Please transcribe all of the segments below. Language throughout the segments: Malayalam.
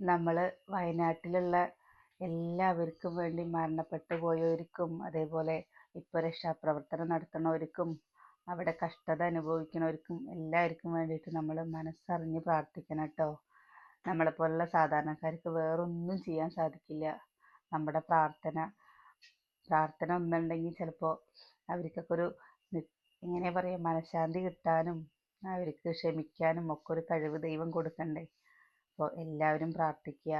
നമ്മൾ വയനാട്ടിലുള്ള എല്ലാവർക്കും വേണ്ടി മരണപ്പെട്ടു പോയവർക്കും അതേപോലെ ഇപ്പോൾ രക്ഷാപ്രവർത്തനം നടത്തുന്നവർക്കും അവിടെ കഷ്ടത അനുഭവിക്കുന്നവർക്കും എല്ലാവർക്കും വേണ്ടിയിട്ട് നമ്മൾ മനസ്സറിഞ്ഞ് പ്രാർത്ഥിക്കണം കേട്ടോ. നമ്മളെപ്പോലുള്ള സാധാരണക്കാർക്ക് വേറൊന്നും ചെയ്യാൻ സാധിക്കില്ല. നമ്മുടെ പ്രാർത്ഥന പ്രാർത്ഥന ഒന്നുണ്ടെങ്കിൽ ചിലപ്പോൾ അവർക്കൊക്കെ ഒരു എങ്ങനെ പറയുക മനഃശാന്തി കിട്ടാനും അവർക്ക് ക്ഷമിക്കാനും ഒക്കെ ഒരു കഴിവ് ദൈവം കൊടുക്കണ്ടേ. അപ്പോൾ എല്ലാവരും പ്രാർത്ഥിക്കുക.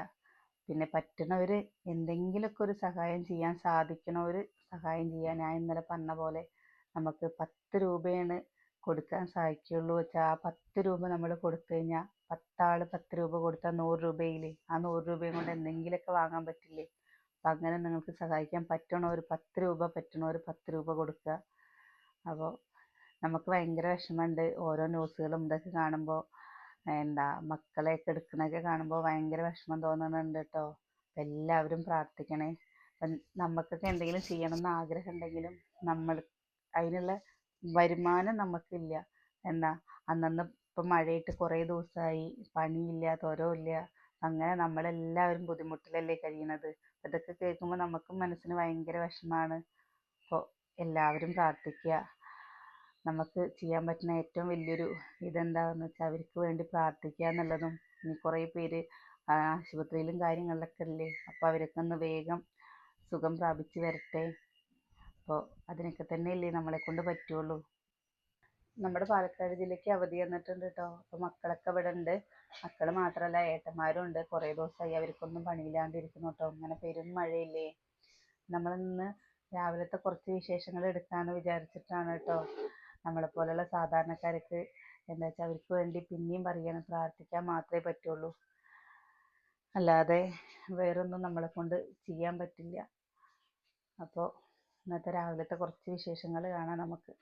പിന്നെ പറ്റുന്നവർ എന്തെങ്കിലുമൊക്കെ ഒരു സഹായം ചെയ്യാൻ സാധിക്കണവർ സഹായം ചെയ്യുക. ഞാൻ ഇന്നലെ പറഞ്ഞ പോലെ നമുക്ക് പത്ത് രൂപയാണ് കൊടുക്കാൻ സാധിക്കുകയുള്ളൂ വെച്ചാൽ ആ പത്ത് രൂപ നമ്മൾ കൊടുത്തു കഴിഞ്ഞാൽ പത്താൾ പത്ത് രൂപ കൊടുത്താൽ നൂറ് രൂപയിൽ ആ നൂറ് രൂപയും കൊണ്ട് എന്തെങ്കിലുമൊക്കെ വാങ്ങാൻ പറ്റില്ലേ? അപ്പം അങ്ങനെ നിങ്ങൾക്ക് സഹായിക്കാൻ പറ്റണോ ഒരു പത്ത് രൂപ പറ്റണോ ഒരു പത്ത് രൂപ കൊടുക്കുക. അപ്പോൾ നമുക്ക് ഭയങ്കര വിഷമമുണ്ട് ഓരോ ന്യൂസുകളും ഇതൊക്കെ കാണുമ്പോൾ എന്താ മക്കളെയൊക്കെ എടുക്കണതൊക്കെ കാണുമ്പോൾ ഭയങ്കര വിഷമം തോന്നുന്നുണ്ട് കേട്ടോ എല്ലാവരും പ്രാർത്ഥിക്കണേ. നമുക്കൊക്കെ എന്തെങ്കിലും ചെയ്യണമെന്ന് ആഗ്രഹം ഉണ്ടെങ്കിലും നമ്മൾ അതിനുള്ള വരുമാനം നമുക്കില്ല എന്താ അന്നന്ന് ഇപ്പം മഴയിട്ട് കുറേ ദിവസമായി പണിയില്ല തൊരവില്ല. അങ്ങനെ നമ്മളെല്ലാവരും ബുദ്ധിമുട്ടിലല്ലേ കഴിയുന്നത് ഇതൊക്കെ കേൾക്കുമ്പോൾ നമുക്കും മനസ്സിന് ഭയങ്കര വിഷമമാണ് അപ്പോൾ എല്ലാവരും പ്രാർത്ഥിക്കുക നമുക്ക് ചെയ്യാൻ പറ്റുന്ന ഏറ്റവും വലിയൊരു ഇതെന്താണെന്ന് വെച്ചാൽ അവർക്ക് വേണ്ടി പ്രാർത്ഥിക്കുക എന്നുള്ളതും ഇനി കുറേ പേര് ആശുപത്രിയിലും കാര്യങ്ങളിലൊക്കെ അല്ലേ അപ്പോൾ അവരൊക്കെ ഒന്ന് വേഗം സുഖം പ്രാപിച്ച് വരട്ടെ. അപ്പോൾ അതിനൊക്കെ തന്നെയല്ലേ നമ്മളെ കൊണ്ട് പറ്റുള്ളൂ. നമ്മുടെ പാലക്കാട് ജില്ലയ്ക്ക് അവധി വന്നിട്ടുണ്ട് കേട്ടോ അപ്പോൾ മക്കളൊക്കെ ഇവിടെ ഉണ്ട്. മക്കൾ മാത്രമല്ല ഏട്ടന്മാരും ഉണ്ട്. കുറേ ദിവസമായി അവർക്കൊന്നും പണിയില്ലാണ്ടിരിക്കുന്നു കേട്ടോ ഇങ്ങനെ പെരും മഴയില്ലേ? നമ്മളിന്ന് രാവിലത്തെ കുറച്ച് വിശേഷങ്ങൾ എടുക്കാമെന്ന് വിചാരിച്ചിട്ടാണ് കേട്ടോ നമ്മളെപ്പോലുള്ള സാധാരണക്കാർക്ക് എന്താ വെച്ചാൽ അവർക്ക് വേണ്ടി പിന്നെയും പറയണം പ്രാർത്ഥിക്കാൻ മാത്രമേ പറ്റുള്ളൂ. അല്ലാതെ വേറൊന്നും നമ്മളെ കൊണ്ട് ചെയ്യാൻ പറ്റില്ല. അപ്പോൾ ഇന്നത്തെ രാവിലത്തെ കുറച്ച് വിശേഷങ്ങൾ കാണാം നമുക്ക്.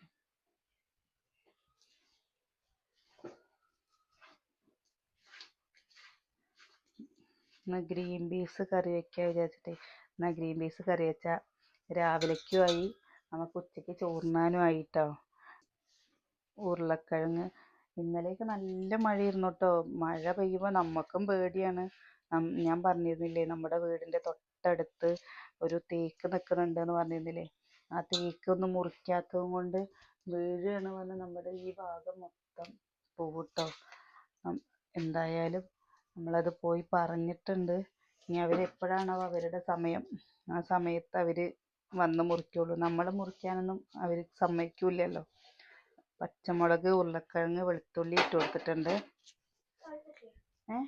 ഇന്ന് ഗ്രീൻ പീസ് കറി വെക്കാൻ വിചാരിച്ചിട്ട്. എന്നാൽ ഗ്രീൻ പീസ് കറി വെച്ചാൽ രാവിലേക്കും ആയി നമുക്ക് ഉച്ചയ്ക്ക് ചോറുണ്ണാനും ആയിട്ടോ. ഉരുളക്കിഴങ്ങ്. ഇന്നലെയൊക്കെ നല്ല മഴയായിരുന്നു കേട്ടോ മഴ പെയ്യുമ്പോൾ നമുക്കും പേടിയാണ്. ഞാൻ പറഞ്ഞിരുന്നില്ലേ നമ്മുടെ വീടിന്റെ തൊട്ടടുത്ത് ഒരു തേക്ക് നിൽക്കുന്നുണ്ട് എന്ന് പറഞ്ഞിരുന്നില്ലേ? ആ തേക്ക് ഒന്ന് മുറിക്കാത്തത് കൊണ്ട് വീഴുകയാണ് പറഞ്ഞാൽ നമ്മുടെ ഈ ഭാഗം മൊത്തം പോകട്ടോ ട്ടോ എന്തായാലും നമ്മളത് പോയി പറഞ്ഞിട്ടുണ്ട്. ഇനി അവരെപ്പോഴാണോ അവരുടെ സമയം. ആ സമയത്ത് അവർ വന്ന് മുറിക്കുള്ളൂ. നമ്മൾ മുറിക്കാനൊന്നും അവർ സമ്മതിക്കില്ലല്ലോ. പച്ചമുളക് ഉരുളക്കിഴങ്ങ് വെളുത്തുള്ളി ഇട്ട് കൊടുത്തിട്ടുണ്ട്. ഏ?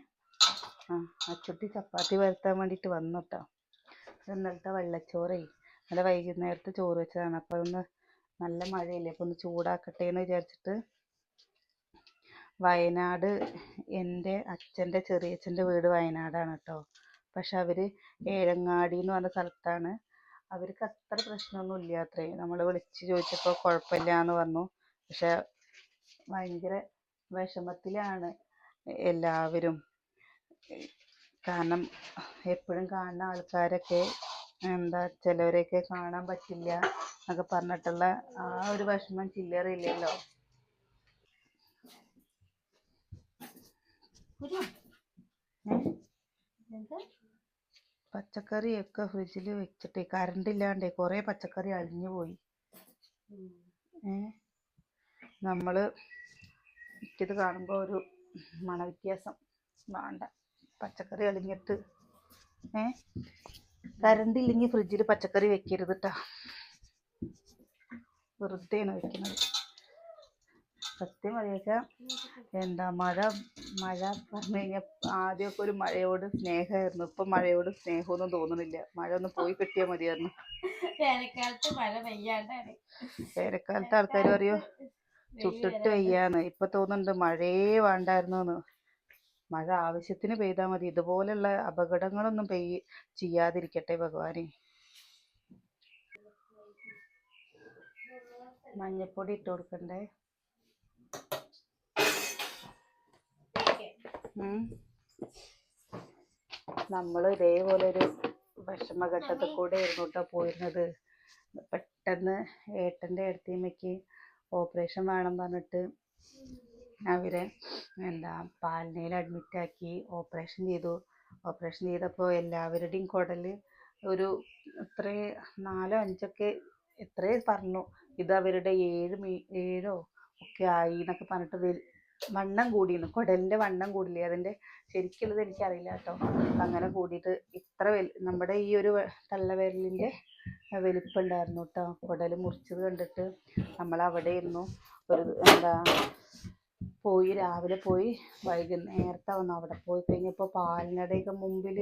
ആ അച്ചുട്ടി ചപ്പാത്തി വരുത്താൻ വേണ്ടിയിട്ട് വന്നു കേട്ടോ ഇന്നലത്തെ വെള്ളച്ചോറേ. ഇന്നലെ വൈകുന്നേരത്തെ ചോറ് വെച്ചതാണ്. അപ്പോൾ അതൊന്ന് നല്ല മഴയല്ലേ. അപ്പോൾ ഒന്ന് ചൂടാക്കട്ടെ എന്ന് വിചാരിച്ചിട്ട് വയനാട് എന്റെ അച്ഛന്റെ ചെറിയച്ഛന്റെ വീട് വയനാടാണ് കേട്ടോ പക്ഷെ അവർ ഏഴങ്ങാടി എന്ന് പറഞ്ഞ സ്ഥലത്താണ്. അവർക്ക് അത്ര പ്രശ്നമൊന്നും അത്രേ. നമ്മൾ വിളിച്ച് ചോദിച്ചപ്പോൾ കുഴപ്പമില്ല എന്ന് പറഞ്ഞു. പക്ഷെ ഭയങ്കര വിഷമത്തിലാണ് എല്ലാവരും. കാരണം എപ്പോഴും കാണുന്ന ആൾക്കാരൊക്കെ എന്താ ചിലവരെയൊക്കെ കാണാൻ പറ്റില്ല എന്നൊക്കെ പറഞ്ഞിട്ടുള്ള ആ ഒരു വിഷമം ചില്ലറയില്ലല്ലോ പച്ചക്കറിയൊക്കെ ഫ്രിഡ്ജിൽ വെച്ചിട്ട് കറണ്ട് ഇല്ലാണ്ടേ കുറേ പച്ചക്കറി അളിഞ്ഞു പോയി. ഏ? നമ്മൾ ഇത് കാണുമ്പോൾ ഒരു മണവ്യത്യാസം. വേണ്ട. പച്ചക്കറി അളിഞ്ഞിട്ട് ഏ? കരണ്ട് ഇല്ലെങ്കിൽ ഫ്രിഡ്ജിൽ പച്ചക്കറി വെക്കരുത് കേട്ടോ വെറുതെയാണ് വെക്കുന്നത്. സത്യം പറയുക എന്താ മഴ മഴ പറഞ്ഞു കഴിഞ്ഞാൽ ആദ്യമൊക്കെ ഒരു മഴയോട് സ്നേഹമായിരുന്നു ഇപ്പൊ മഴയോട് സ്നേഹമൊന്നും തോന്നുന്നില്ല. മഴ ഒന്ന് പോയി കിട്ടിയാൽ മതിയായിരുന്നു. വേനൽക്കാലത്ത് മഴ പെയ്യാണ്ടാണ്. വേനൽക്കാലത്ത് ആൾക്കാർ പറയോ ചുട്ടിട്ട് വയ്യാന്ന്. ഇപ്പൊ തോന്നുന്നുണ്ട് മഴയേ വേണ്ടായിരുന്നു മഴ ആവശ്യത്തിന് പെയ്താൽ മതി. ഇതുപോലുള്ള അപകടങ്ങളൊന്നും പെയ്യ് ചെയ്യാതിരിക്കട്ടെ ഭഗവാനെ. മഞ്ഞപ്പൊടി ഇട്ട് കൊടുക്കണ്ടേ? നമ്മൾ ഇതേപോലെ ഒരു വിഷമഘട്ടത്തിൽ കൂടെ ആയിരുന്നു കേട്ടോ പോയിരുന്നത്. പെട്ടെന്ന് ഏട്ടന്റെ അടുത്തേമ്മയ്ക്ക് ഓപ്പറേഷൻ വേണം പറഞ്ഞിട്ട് അവരെ എന്താ പാലനയിൽ അഡ്മിറ്റാക്കി ഓപ്പറേഷൻ ചെയ്തു. ഓപ്പറേഷൻ ചെയ്തപ്പോൾ എല്ലാവരുടെയും കുടൽ ഒരു എത്ര നാലോ അഞ്ചൊക്കെ എത്രയോ പറഞ്ഞു. ഇത് അവരുടെ ഏഴ് മീ ഏഴോ ഒക്കെ ആയി എന്നൊക്കെ പറഞ്ഞിട്ട് വണ്ണം കൂടിയിരുന്നു. കുടലിന്റെ വണ്ണം കൂടില്ലേ? അതിന്റെ ശരിക്കുള്ളത് എനിക്കറിയില്ല കേട്ടോ. അങ്ങനെ കൂടിയിട്ട് ഇത്ര വലു നമ്മുടെ ഈ ഒരു തള്ളവിരലിന്റെ വലിപ്പമുണ്ടായിരുന്നു കേട്ടോ. കുടൽ മുറിച്ചത് കണ്ടിട്ട് നമ്മൾ അവിടെ ഇരുന്നു. ഒരു എന്താ പോയി രാവിലെ പോയി വൈകുന്നേരത്തെ വന്നു. അവിടെ പോയി കഴിഞ്ഞപ്പോൾ പാലിനടയൊക്കെ മുമ്പിൽ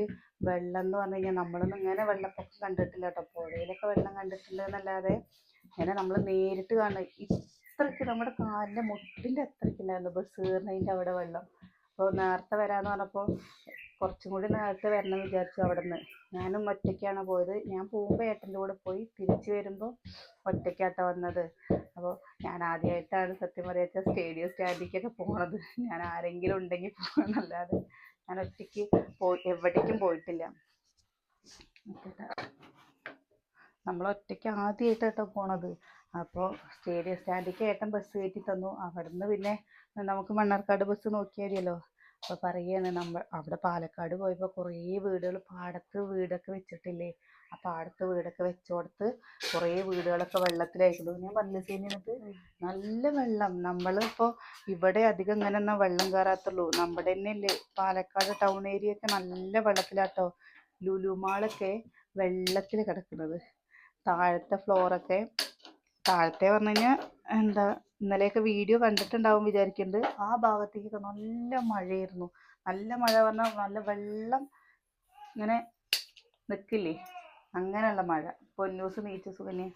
വെള്ളം എന്ന് പറഞ്ഞു കഴിഞ്ഞാൽ നമ്മളൊന്നും ഇങ്ങനെ വെള്ളപ്പൊക്കം കണ്ടിട്ടില്ല കേട്ടോ. പുഴയിലൊക്കെ വെള്ളം കണ്ടിട്ടുണ്ട് എന്നല്ലാതെ ഇങ്ങനെ നമ്മൾ നേരിട്ട് കാണുക ഇത്രയ്ക്ക് നമ്മുടെ കാലിന്റെ മുട്ടിന്റെ അത്രയ്ക്ക് ഉണ്ടായിരുന്നു? ബസ് കയറുന്നതിന്റെ അവിടെ വെള്ളം. അപ്പോൾ നേരത്തെ വരാമെന്ന് പറഞ്ഞപ്പോൾ കുറച്ചും കൂടി നേരത്തെ വരണം വിചാരിച്ചു അവിടെ നിന്ന് ഞാനും ഒറ്റയ്ക്കാണ് പോയത്. ഞാൻ പോകുമ്പോൾ ഏട്ടന്റെ കൂടെ പോയി തിരിച്ചു വരുമ്പോൾ ഒറ്റയ്ക്കാട്ടോ വന്നത്. അപ്പോൾ ഞാൻ ആദ്യമായിട്ടാണ് സത്യം പറയാച്ച സ്റ്റേഡിയം സ്റ്റാൻഡിലേക്കൊക്കെ പോണത്. ഞാൻ ആരെങ്കിലും ഉണ്ടെങ്കിൽ പോകണമെന്നല്ലാതെ ഞാൻ ഒറ്റയ്ക്ക് പോയി എവിടേക്കും പോയിട്ടില്ല. നമ്മൾ ഒറ്റയ്ക്ക് ആദ്യമായിട്ടാട്ടോ പോണത്. അപ്പോൾ സ്റ്റേഡിയം സ്റ്റാൻഡിലേക്ക് ഏട്ടൻ ബസ് കയറ്റി തന്നു. അവിടുന്ന് പിന്നെ നമുക്ക് മണ്ണാർക്കാട് ബസ് നോക്കിയാൽ മതിയല്ലോ അപ്പോൾ പറയുകയാണ് നമ്മൾ അവിടെ പാലക്കാട് പോയപ്പോൾ കുറേ വീടുകൾ പാടത്ത് വീടൊക്കെ വെച്ചിട്ടില്ലേ? ആ പാടത്ത് വീടൊക്കെ വെച്ചോടത്ത് കുറേ വീടുകളൊക്കെ വെള്ളത്തിലായിരുന്നു ഞാൻ പറഞ്ഞില്ലേ സീനിനകത്ത് നല്ല വെള്ളം. നമ്മളിപ്പോൾ ഇവിടെ അധികം ഇങ്ങനെ ഒന്നും വെള്ളം കയറാത്തുള്ളൂ നമ്മുടെ തന്നെ ഇല്ലേ പാലക്കാട് ടൗൺ ഏരിയ ഒക്കെ നല്ല വെള്ളത്തിലാട്ടോ. ലുലു മാളൊക്കെ വെള്ളത്തിൽ കിടക്കുന്നത് താഴത്തെ ഫ്ലോറൊക്കെ താഴത്തെ പറഞ്ഞു കഴിഞ്ഞാൽ എന്താ ഇന്നലെയൊക്കെ വീഡിയോ കണ്ടിട്ടുണ്ടാവും വിചാരിക്കുന്നുണ്ട് ആ ഭാഗത്തേക്കൊക്കെ നല്ല മഴയായിരുന്നു. നല്ല മഴ പറഞ്ഞാൽ നല്ല വെള്ളം ഇങ്ങനെ നിൽക്കില്ലേ അങ്ങനെയുള്ള മഴ. പൊന്നൂസ് നീച്ച സുകന്യ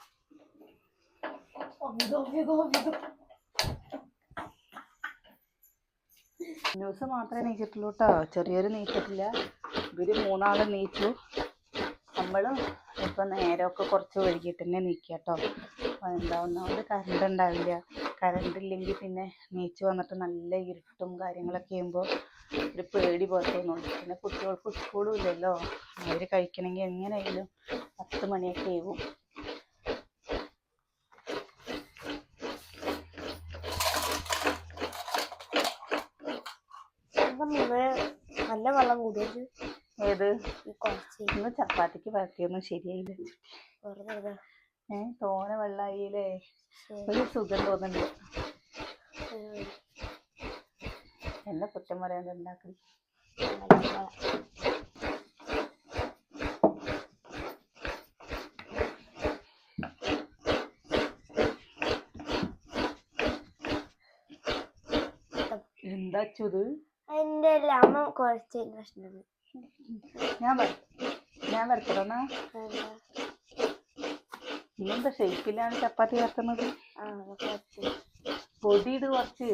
ന്യൂസ് മാത്രമേ നീച്ചിട്ടുള്ളൂ കേട്ടോ ചെറിയൊരു നീച്ചിട്ടില്ല. ഇവർ മൂന്നാളും നീച്ചു. നമ്മളും ഇപ്പം നേരമൊക്കെ കുറച്ച് വൈകിട്ട് തന്നെ നീക്കുക കേട്ടോ ഒന്നാമത് കറണ്ട് ഉണ്ടാവില്ല. കറണ്ട് ഇല്ലെങ്കിൽ പിന്നെ നീച്ച് വന്നിട്ട് നല്ല ഇരുട്ടും കാര്യങ്ങളൊക്കെ ചെയ്യുമ്പോൾ ഒരു പേടി പോലെ തോന്നുള്ളൂ പിന്നെ കുട്ടികൾക്ക് സ്കൂളും ഇല്ലല്ലോ. അവർ കഴിക്കണമെങ്കിൽ എങ്ങനെയായാലും പത്ത് മണിയൊക്കെ ആവും. നല്ല വെള്ളം കൂടിയത്. ഏത്? ഇന്ന് ചപ്പാത്തിക്ക് പരത്തിയൊന്നും ശരിയായില്ല. വെറുതെ ഏ തോനെ വെള്ളമായില്ലേ ഒരു സുഖം തോന്നുന്നുണ്ട്. എന്നെ കുറ്റം പറയാൻ ഉണ്ടാക്കി എന്താ ചുത് എന്റെ അമ്മ കുറച്ച് പ്രശ്നം ഞാൻ ഞാൻ വരക്കണമെന്നാ എന്താ ഷേപ്പിലാണ് ചപ്പാത്തി വറുക്കുന്നത്. പൊടി ഇത് കുറച്ച്.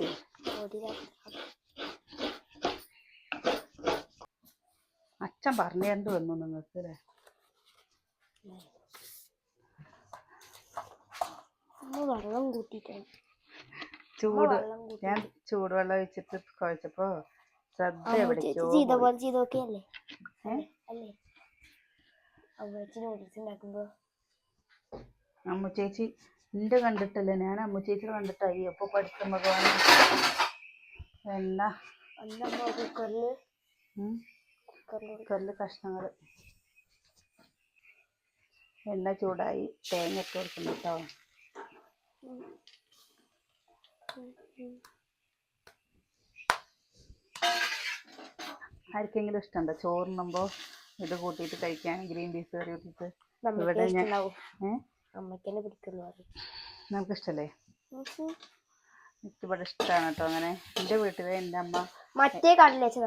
അച്ഛൻ പറഞ്ഞുകൊണ്ട് വന്നു നിങ്ങൾക്ക് അല്ലേ വെള്ളം ചൂട്. ഞാൻ ചൂടുവെള്ളം ഒഴിച്ചിട്ട് കുഴച്ചപ്പോ ശ്രദ്ധ എവിടേക്കോ? അല്ലേ? അമ്മ ചേച്ചി നൂഡിൽസ് ഉണ്ടാക്കുമ്പോ അമ്മു ചേച്ചി എന്റെ കണ്ടിട്ടല്ലേ. ഞാൻ അമ്മു ചേച്ചി കണ്ടിട്ടായി അപ്പൊ പഠിച്ച ഭഗവാൻ അമ്മ കുക്കറിൽ കുക്കറിൽ കഷ്ണങ്ങൾ. എണ്ണ ചൂടായി തേങ്ങ ഇട്ട് കൊടുക്കുന്നു കേട്ടോ ആർക്കെങ്കിലും ഇഷ്ടമുണ്ടോ ചോറിനുമ്പോ ഇത് കൂട്ടിയിട്ട് കഴിക്കാൻ ഗ്രീൻ പീസ് കറി കൂട്ടിയിട്ട്? ഇവിടെ ഞാൻ ഇഷ്ടണ്ടാവും ഏ അമ്മയ്ക്ക് പിടിക്കുന്നു പറയും. നമുക്ക് ഇഷ്ടല്ലേ. എനിക്ക് ഇവിടെ ഇഷ്ടമാണ് കേട്ടോ അങ്ങനെ. എന്റെ വീട്ടിലെ എന്റെ അമ്മ മറ്റേ കടല വെച്ച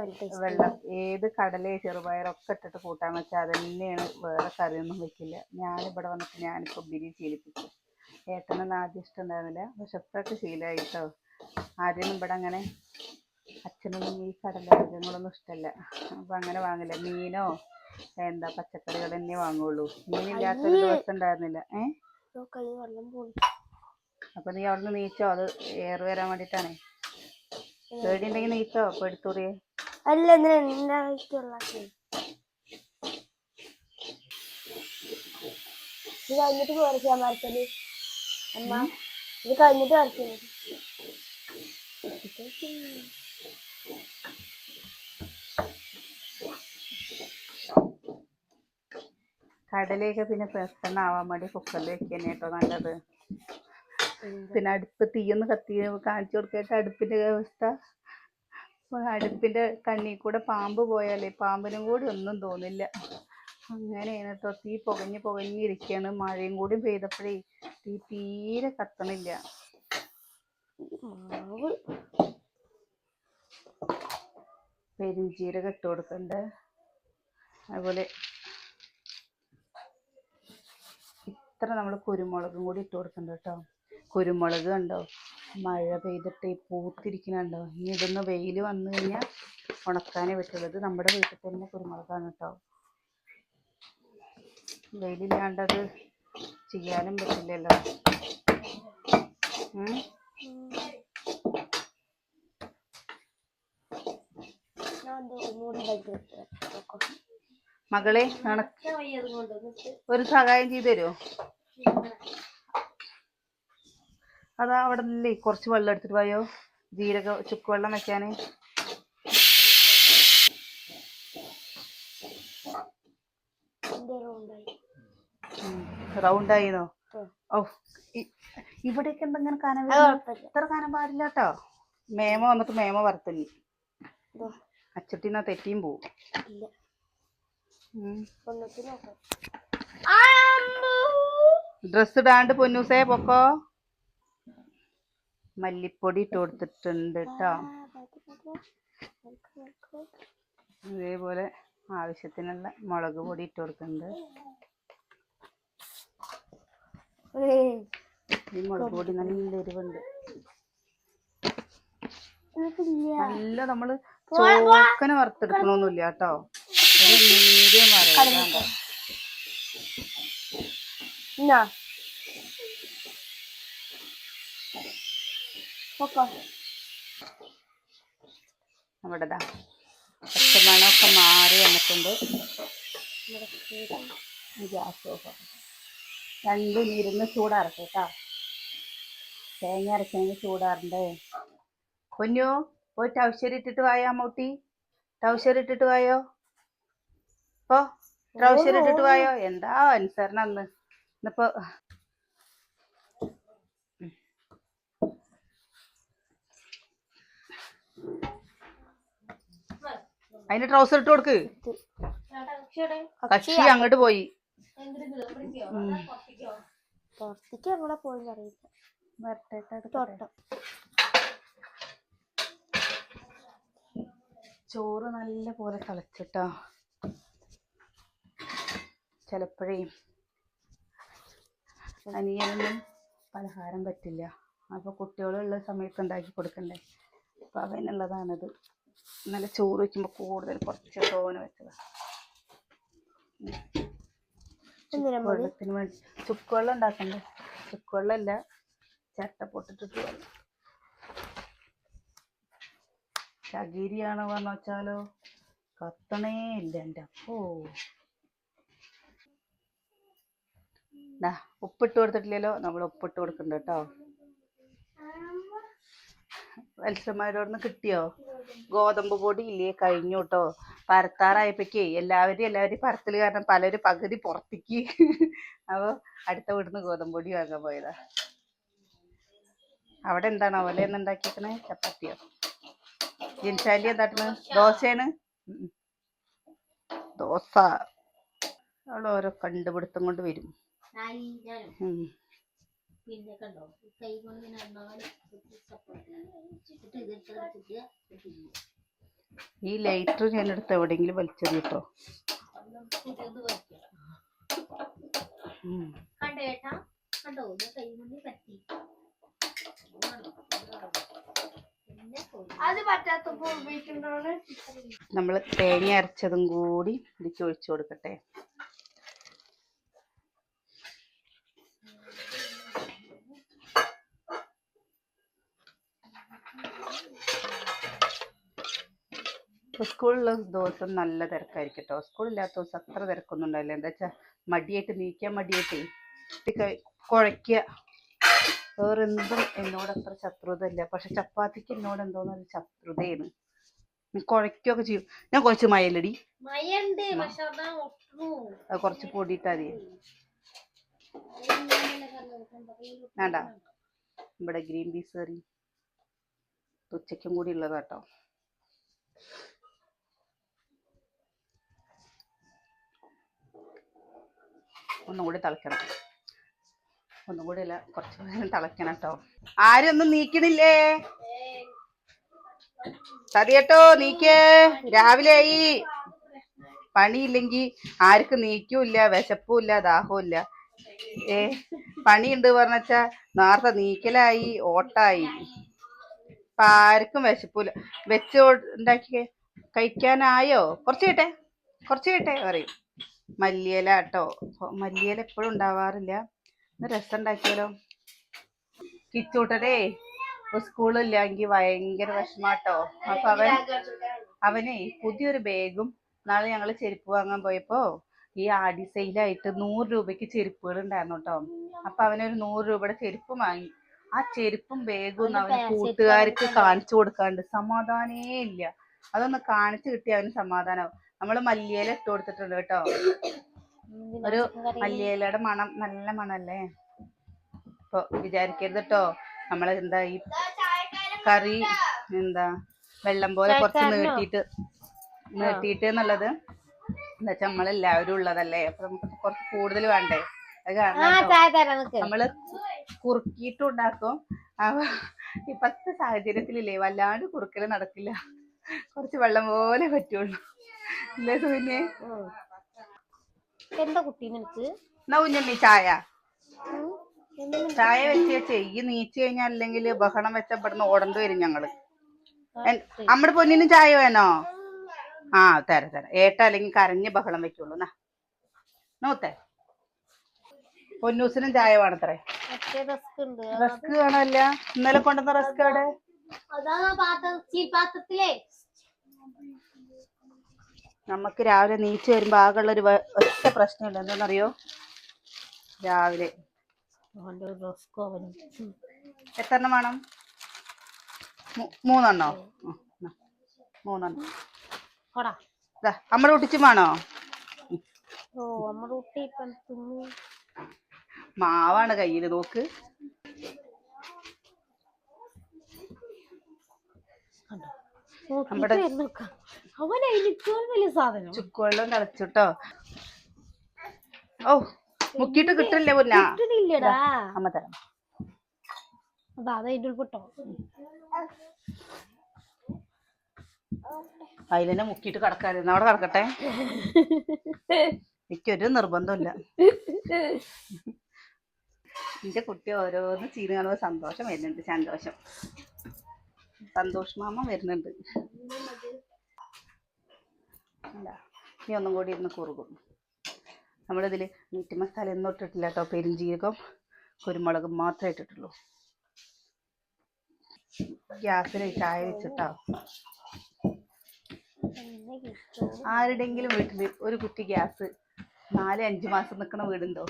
വെള്ളം ഏത് കടലേ ചെറുപയറൊക്കെ ഇട്ടിട്ട് കൂട്ടാൻ വെച്ചാൽ അത് തന്നെയാണ് വേറെ കറിയൊന്നും വെക്കില്ല. ഞാനിവിടെ വന്നിട്ട് ഞാനിപ്പോൾ ബിരി ശീലിപ്പിച്ചു. ഏട്ടനൊന്നും ആദ്യം ഇഷ്ടമുണ്ടായിരുന്നില്ല പക്ഷെ ഇപ്പോഴൊക്കെ ശീലമായി കേട്ടോ ആദ്യമൊന്നും ഇവിടെ അങ്ങനെ അച്ഛനൊന്നും ഈ കടല വർഗങ്ങളൊന്നും ഇഷ്ടമല്ല അപ്പം അങ്ങനെ വാങ്ങില്ല. മീനോ എന്താ പച്ചക്കറികൾ തന്നെ വാങ്ങുള്ളൂ. മീനില്ലാത്തൊരു ദിവസം ഉണ്ടായിരുന്നില്ല. ഏ? അപ്പൊ നീ അവിടുന്ന് നീച്ചോ? അത് ഏറ് വരാൻ വേണ്ടിട്ടാണേ. പേടിയുണ്ടെങ്കിൽ നീച്ചോ അപ്പൊ എടുത്തൂറിയേ അല്ല ഇത് കഴിഞ്ഞിട്ട് വരച്ചാ മരത്തൽ. അമ്മ ഇത് കഴിഞ്ഞിട്ട് വരച്ചു. കടലയൊക്കെ പിന്നെ പെട്ടെന്ന് ആവാൻ വേണ്ടി കുക്കറിൽ വെക്കാൻ കേട്ടോ നല്ലത്. പിന്നെ അടുപ്പ് തീയൊന്ന് കത്തി കാണിച്ചു കൊടുക്കായിട്ട് അടുപ്പിന്റെ അവസ്ഥ. അടുപ്പിന്റെ അടുപ്പിന്റെ കണ്ണി കൂടെ പാമ്പ് പോയാലേ പാമ്പിനും കൂടി ഒന്നും തോന്നില്ല. അങ്ങനെയാണ് കേട്ടോ തീ പുകഞ്ഞ് പുകഞ്ഞിരിക്കുകയാണ് മഴയും കൂടി പെയ്തപ്പോഴേ തീ തീരെ കത്തണില്ല. പെരിഞ്ചീരകം ഇട്ട് കൊടുക്കണ്ടേ. അതുപോലെ ഇത്ര നമ്മൾ കുരുമുളകും കൂടി ഇട്ട് കൊടുക്കണ്ട കേട്ടോ. കുരുമുളക് കണ്ടോ? മഴ പെയ്തിട്ട് പൂത്തിരിക്കണുണ്ടോ ഇനി ഇതൊന്ന് വെയിൽ വന്നു കഴിഞ്ഞാൽ ഉണക്കാനേ പറ്റുള്ളൂ ഇത് നമ്മുടെ വീട്ടിൽ തന്നെ കുരുമുളകാണ് കേട്ടോ. വെയിലില്ലാണ്ട് അത് ചെയ്യാനും പറ്റില്ലല്ലോ. ഉം. മകളെ ഒരു സഹായം ചെയ്തു തരുമോ അതാ അവിടെ നിന്നില്ലേ കുറച്ച് വെള്ളം എടുത്തിട്ട് പോയോ? ജീരക ചുക്ക് വെള്ളം വെക്കാന്. റൗണ്ടായിരുന്നോ ഓ ഇവിടെയൊക്കെ എന്തെങ്കിലും കാനം? ഇത്ര കനം പാടില്ല കേട്ടോ മേമ വന്നിട്ട് മേമ വറുത്തല്ലേ അച്ചട്ടിന്നാ തെറ്റിയും പോവും ഇല്ല ഉം. ഒന്നത്തിന് നോക്കാം ഡ്രസ് ഇടാണ്ട് പൊന്നൂസേ പൊക്കോ. മല്ലിപ്പൊടി ഇട്ട് കൊടുത്തിട്ടുണ്ട് കേട്ടോ ഇതേപോലെ ആവശ്യത്തിനുള്ള മുളക് പൊടി ഇട്ട് കൊടുക്കുന്നുണ്ട്. ഈ മുളക് പൊടി നല്ല എരിവുണ്ട്. നല്ല നമ്മൾ ചോക്കനെ വറുത്തെടുക്കണമൊന്നുമില്ല കേട്ടോ മീഡിയം എന്നാ നമ്മുടെ പച്ചമണമൊക്കെ മാറി വന്നിട്ടുണ്ട്. ഗ്യാസ് ഓഫ് ആക്കാം. രണ്ടും ഇരുന്ന് ചൂടാറട്ടെ കേട്ടോ. തേങ്ങ അരച്ചെങ്കിൽ ചൂടാറണ്ടേ. പൊന്നു പോയി ടൗശരി ഇട്ടിട്ട് വായോ അമ്മൂട്ടി? ടൗശരി ഇട്ടിട്ട് വായോ? പോ ട്രൗസർ ഇട്ടിട്ട് പോയോ എന്താ അനുസരണം അന്ന് ഇന്നിപ്പോ അതിന് ട്രൗസർ ഇട്ട് കൊടുക്ക്. കക്ഷി അങ്ങോട്ട് പോയി. പുറത്തേക്ക് എവിടെ പോയി അറിയില്ല. ചോറ് നല്ല പോലെ തിളച്ചിട്ടാ. ചിലപ്പോഴേ അനിയനൊന്നും പലഹാരം പറ്റില്ല. അപ്പോൾ കുട്ടികളുള്ള സമയത്ത് ഉണ്ടാക്കി കൊടുക്കണ്ടേ? അപ്പോൾ അവനുള്ളതാണത്. നല്ല ചോറ് വയ്ക്കുമ്പോൾ കൂടുതൽ കുറച്ച് തോന വെച്ചതാണ് വെള്ളത്തിന് വേണ്ടി ചുക്കുവെള്ളം ഉണ്ടാക്കണ്ടേ? ചുക്കുവെള്ളമല്ല ചിരട്ട പൊട്ടിട്ടിട്ട് വെള്ളം ചകിരിയാണ് പറഞ്ഞു വെച്ചാലോ കത്തണേ ഇല്ല എന്റെ അപ്പോ. ദാ ഉപ്പിട്ട് കൊടുത്തിട്ടില്ലല്ലോ. നമ്മൾ ഉപ്പിട്ട് കൊടുക്കണ്ട കേട്ടോ. വത്സന്മാരോടൊന്ന് കിട്ടിയോ? ഗോതമ്പ് പൊടി ഇല്ലേ? കഴിഞ്ഞു കേട്ടോ. പരത്താറായപ്പോഴേക്കേ എല്ലാവരും എല്ലാവരും പരത്തൽ കാരണം പലരും പകുതി പുറത്തേക്ക്. അപ്പോൾ അടുത്ത വീട്ടിൽ ഗോതമ്പ് പൊടി വാങ്ങാൻ പോയതാ. അവിടെ എന്താണ് അവലെ ഉണ്ടാക്കിയേക്കണേ? ചപ്പാത്തിയോ? ജിൻസാലി എന്താട്ടണ്? ദോശയാണ്? ദോശ. അവൾ ഓരോ കണ്ടുപിടുത്തം കൊണ്ട് വരും. പിന്നെ കണ്ടോ കൈ ഈ ലൈറ്റർ ഞാനെടുത്ത് എവിടെയെങ്കിലും വലിച്ചെറിയിട്ടോ ഇത് വയ്ക്കുക ഉം. കണ്ടോ കൈ പറ്റി. നമ്മൾ തേങ്ങ അരച്ചതും കൂടി ഇതിലേക്ക് ഒഴിച്ചു കൊടുക്കട്ടെ. സ്കൂളിലുള്ള ദിവസം നല്ല തിരക്കായിരിക്കും കേട്ടോ സ്കൂളില്ലാത്ത ദിവസം അത്ര തിരക്കൊന്നും ഉണ്ടാവില്ല. എന്താ വെച്ചാൽ മടിയായിട്ട് നീക്കാൻ മടിയായിട്ടേ കുഴയ്ക്കുക വേറെന്തും എന്നോട് അത്ര ശത്രുത ഇല്ല. പക്ഷെ ചപ്പാത്തിക്ക് എന്നോട് എന്തോന്നൊരു ശത്രുതയാണ്. കുഴയ്ക്കുകയൊക്കെ ചെയ്യും. ഞാൻ കുറച്ച് മയലടി കുറച്ച് പൊടിയിട്ടാ മതി. വേണ്ട. ഇവിടെ ഗ്രീൻ പീസ് കറി. ഉച്ചയ്ക്കും കൂടി ഉള്ളത് ഒന്നും കൂടി തിളയ്ക്കണം ഒന്നും അല്ല കുറച്ച് നേരം തിളയ്ക്കണം കേട്ടോ ആരൊന്നും നീക്കണില്ലേ? സതിയേട്ടോ നീക്കേ. രാവിലെ ആയി പണിയില്ലെങ്കിൽ ആർക്കും നീക്കൂല്ല വിശപ്പുമില്ല ദാഹവുമില്ല ഏ പണിയുണ്ട് പറഞ്ഞാ നേരത്തെ നീക്കലായി ഓട്ടായി. ഇപ്പൊ ആർക്കും വിശപ്പൂല വെച്ച് ഉണ്ടാക്കി കഴിക്കാനായോ? കുറച്ച് കിട്ടേ കുറച്ച് കിട്ടേ പറയും. മല്ലിയില കേട്ടോ മല്ലിയില എപ്പോഴും ഉണ്ടാവാറില്ല. ഒന്ന് രസം ഉണ്ടാക്കിയാലോ കിച്ചൂട്ടനേ സ്കൂളില്ലെങ്കിൽ ഭയങ്കര വിഷമാട്ടോ. അപ്പൊ അവൻ അവനെ പുതിയൊരു ബാഗും നാളെ ഞങ്ങൾ ചെരുപ്പ് വാങ്ങാൻ പോയപ്പോ ഈ ആടി സെയിലായിട്ട് നൂറ് രൂപയ്ക്ക് ചെരുപ്പുകൾ ഉണ്ടായിരുന്നു കേട്ടോ അപ്പൊ അവനൊരു നൂറ് രൂപയുടെ ചെരുപ്പ് വാങ്ങി. ആ ചെരുപ്പും ബാഗും ഒന്നും അവന് കൂട്ടുകാർക്ക് കാണിച്ചു കൊടുക്കാണ്ട് സമാധാനേ ഇല്ല. അതൊന്ന് കാണിച്ചു കിട്ടിയ അവന് സമാധാനാവും. നമ്മൾ മല്ലിയില ഇട്ട് കൊടുത്തിട്ടുണ്ട് കേട്ടോ. ഒരു മല്ലിയിലയുടെ മണം നല്ല മണല്ലേ? ഇപ്പൊ വിചാരിക്കരുത് കേട്ടോ. നമ്മൾ എന്താ ഈ കറി എന്താ വെള്ളം പോലെ കുറച്ച് നീട്ടിയിട്ട് നീട്ടിയിട്ട് എന്നുള്ളത് എന്താ വെച്ചാ നമ്മളെല്ലാവരും ഉള്ളതല്ലേ? അപ്പൊ നമുക്ക് കുറച്ച് കൂടുതൽ വേണ്ടേ? അത് കാരണം നമ്മൾ കുറുക്കിയിട്ടും ഉണ്ടാക്കും. അപ്പൊ ഇപ്പത്തെ സാഹചര്യത്തിലില്ലേ വല്ലാണ്ട് കുറുക്കൽ നടക്കില്ല. കുറച്ച് വെള്ളം പോലെ പറ്റുള്ളൂ. അല്ലേ. എന്താ കുട്ടി നിനക്ക്? എന്നാ കുഞ്ഞമ്മി ചായ. ചായ വെച്ച് വെച്ചേ ഈ നീച്ചു കഴിഞ്ഞാൽ അല്ലെങ്കിൽ ബഹളം വെച്ച ഇവിടുന്ന് ഓടേണ്ടി വരും ഞങ്ങൾ. നമ്മുടെ അമ്മടെ പൊന്നിനും ചായ വേണോ? ആ തര തര. ഏട്ട അല്ലെങ്കിൽ കരഞ്ഞ് ബഹളം വെക്കുള്ളൂ. എന്നാ നോത്തേ പൊന്നൂസിനും ചായ വേണത്രേ. റസ്ക് വേണമല്ല ഇന്നലെ കൊണ്ടുവന്ന റസ്ക് അവിടെ പാത്രത്തിലേ. നമുക്ക് രാവിലെ നീച്ച് വരുമ്പോൾ ആകെയുള്ള ഒരു വ- ഒറ്റ പ്രശ്നമില്ല. എന്താണെന്നറിയോ? രാവിലെ. എത്രണ്ണം വേണം? മൂന്നെണ്ണോ? മൂന്നെണ്ണം. നമ്മുടെ കുട്ടിച്ചും വേണോ? മാവാണ് കയ്യിൽ നോക്ക്. നമ്മുടെ- അവൻ അതിനേക്കാൾ വലിയ സാധനം ചുക്കുവെള്ളം തിളച്ചിട്ടോ. ഓ മുക്കിട്ട് കിട്ടില്ലേ പൊന്ന? കിട്ടണില്ലടാ. അമ്മ തരാം. അതാ അത് അതിന്റെ ഉൾപ്പെട്ടോ. അതിലെന്നെ മുക്കിയിട്ട് കിടക്കാതിരുന്നു അവിടെ കിടക്കട്ടെ എനിക്കൊരു നിർബന്ധമില്ല എന്റെ കുട്ടി ഓരോന്ന് ചീന കാണുമ്പോൾ സന്തോഷം വരുന്നുണ്ട് സന്തോഷം. സന്തോഷ് മാമ വരുന്നുണ്ട്. അല്ല നീ ഒന്നും കൂടി ഇരുന്ന് കുറുകും. നമ്മളിതിൽ മീറ്റ് മസാല ഒന്നും ഇട്ടിട്ടില്ല കേട്ടോ. പെരിഞ്ജീരകം കുരുമുളക് മാത്രമേ ഇട്ടിട്ടുള്ളൂ. ഗ്യാസിൽ ചായ വെച്ചിട്ടോ. ആരുടെങ്കിലും വീട്ടിൽ ഒരു കുറ്റി ഗ്യാസ് നാല് അഞ്ച് മാസം നിൽക്കുന്ന വീടുണ്ടോ?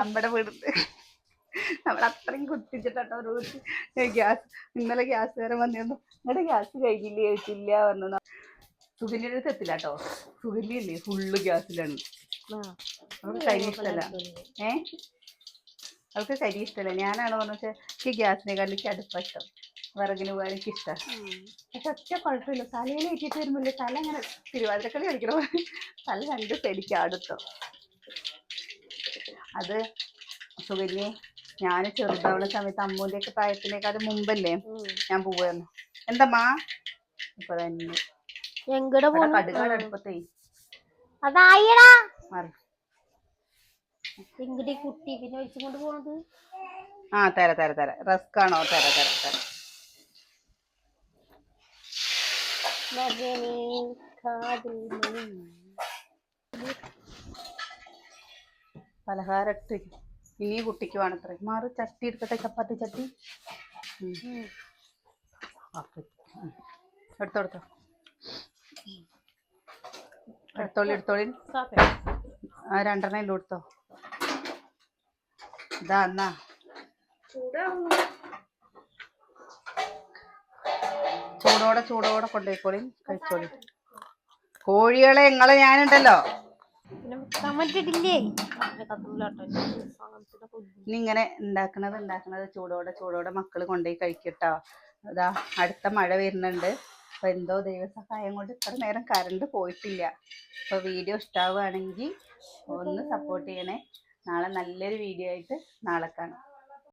നമ്മുടെ വീടുണ്ട്. നമ്മൾ അത്രയും കുത്തിച്ചിട്ടോ ഒരു ഗ്യാസ്. ഇന്നലെ ഗ്യാസ് വരെ വന്നിരുന്നു. നിങ്ങളുടെ ഗ്യാസ് കഴിഞ്ഞില്ലേ? ചോദിച്ചില്ല പറഞ്ഞു സുഗന്യയുടെ അടുത്ത് എത്തില്ല കേട്ടോ. സുഗന്യ ഇല്ലേ ഫുള്ള് ഗ്യാസിലാണ് അവൾക്ക് കരി ഇഷ്ടമല്ല ഏ? അവൾക്ക് കരി ഇഷ്ടമല്ല ഞാനാണ് പറഞ്ഞ വെച്ചാൽ എനിക്ക് ഗ്യാസിനെക്കാളും എനിക്ക് അടുപ്പ ഇഷ്ടം. വിറകിന് പോകാൻ എനിക്ക് ഇഷ്ടം. പക്ഷെ ഒറ്റ കുഴപ്പമില്ല. തലയിൽ ഏറ്റിട്ട് വരുമ്പോഴേ തല അങ്ങനെ തിരുവാതിരക്കളി കളിക്കണോ തല രണ്ട് സൈഡിക്ക് അടുത്തോ. അത് സുകന്യെ ഞാൻ ചെറുതാവുന്ന സമയത്ത് അമ്മൂന്റെ ഒക്കെ പ്രായത്തിനേക്കാളും മുമ്പല്ലേ ഞാൻ പോവായിരുന്നു എന്താ മാ? ഇപ്പൊ തന്നെ. എങ്ങടെ ഇവിടെ പോണു കടുകാട് അടുപ്പത്തേ. അതായിടാ. എങ്ങടെ കുട്ടി പിന്നെ ഒഴിച്ചും കൊണ്ട് പോണത്? ആ തര തര തര. റസ്ക് ആണോ? തര തര തര. മകനെ കാതിൽ മണി പലഹാരം ഇനി കുട്ടിക്ക് വേണത്രേ. മാറി ചട്ടി എടുക്കട്ടെ ചപ്പാത്തി ചട്ടി? ഉം. എടുത്തോളി എടുത്തോളി. ആ രണ്ടെണ്ണം ഇല്ല എടുത്തോ. ഇതാ എന്നാ. ചൂടോടെ ചൂടോടെ കൊണ്ടുപോയിക്കോളി കഴിച്ചോളി. കോഴികളെ നിങ്ങളെ ഞാനുണ്ടല്ലോ. ഇങ്ങനെ ഉണ്ടാക്കണത് ഉണ്ടാക്കണത് ചൂടോടെ ചൂടോടെ മക്കൾ കൊണ്ടുപോയി കഴിക്കട്ടോ. അതാ അടുത്ത മഴ വരുന്നുണ്ട്. അപ്പൊ എന്തോ ദൈവസഹായം കൊണ്ട് ഇത്ര നേരം കറണ്ട് പോയിട്ടില്ല. അപ്പൊ വീഡിയോ ഇഷ്ടാവുകയാണെങ്കിൽ ഒന്ന് സപ്പോർട്ട് ചെയ്യണേ. നാളെ നല്ലൊരു വീഡിയോ ആയിട്ട് നാളെ കാണാം.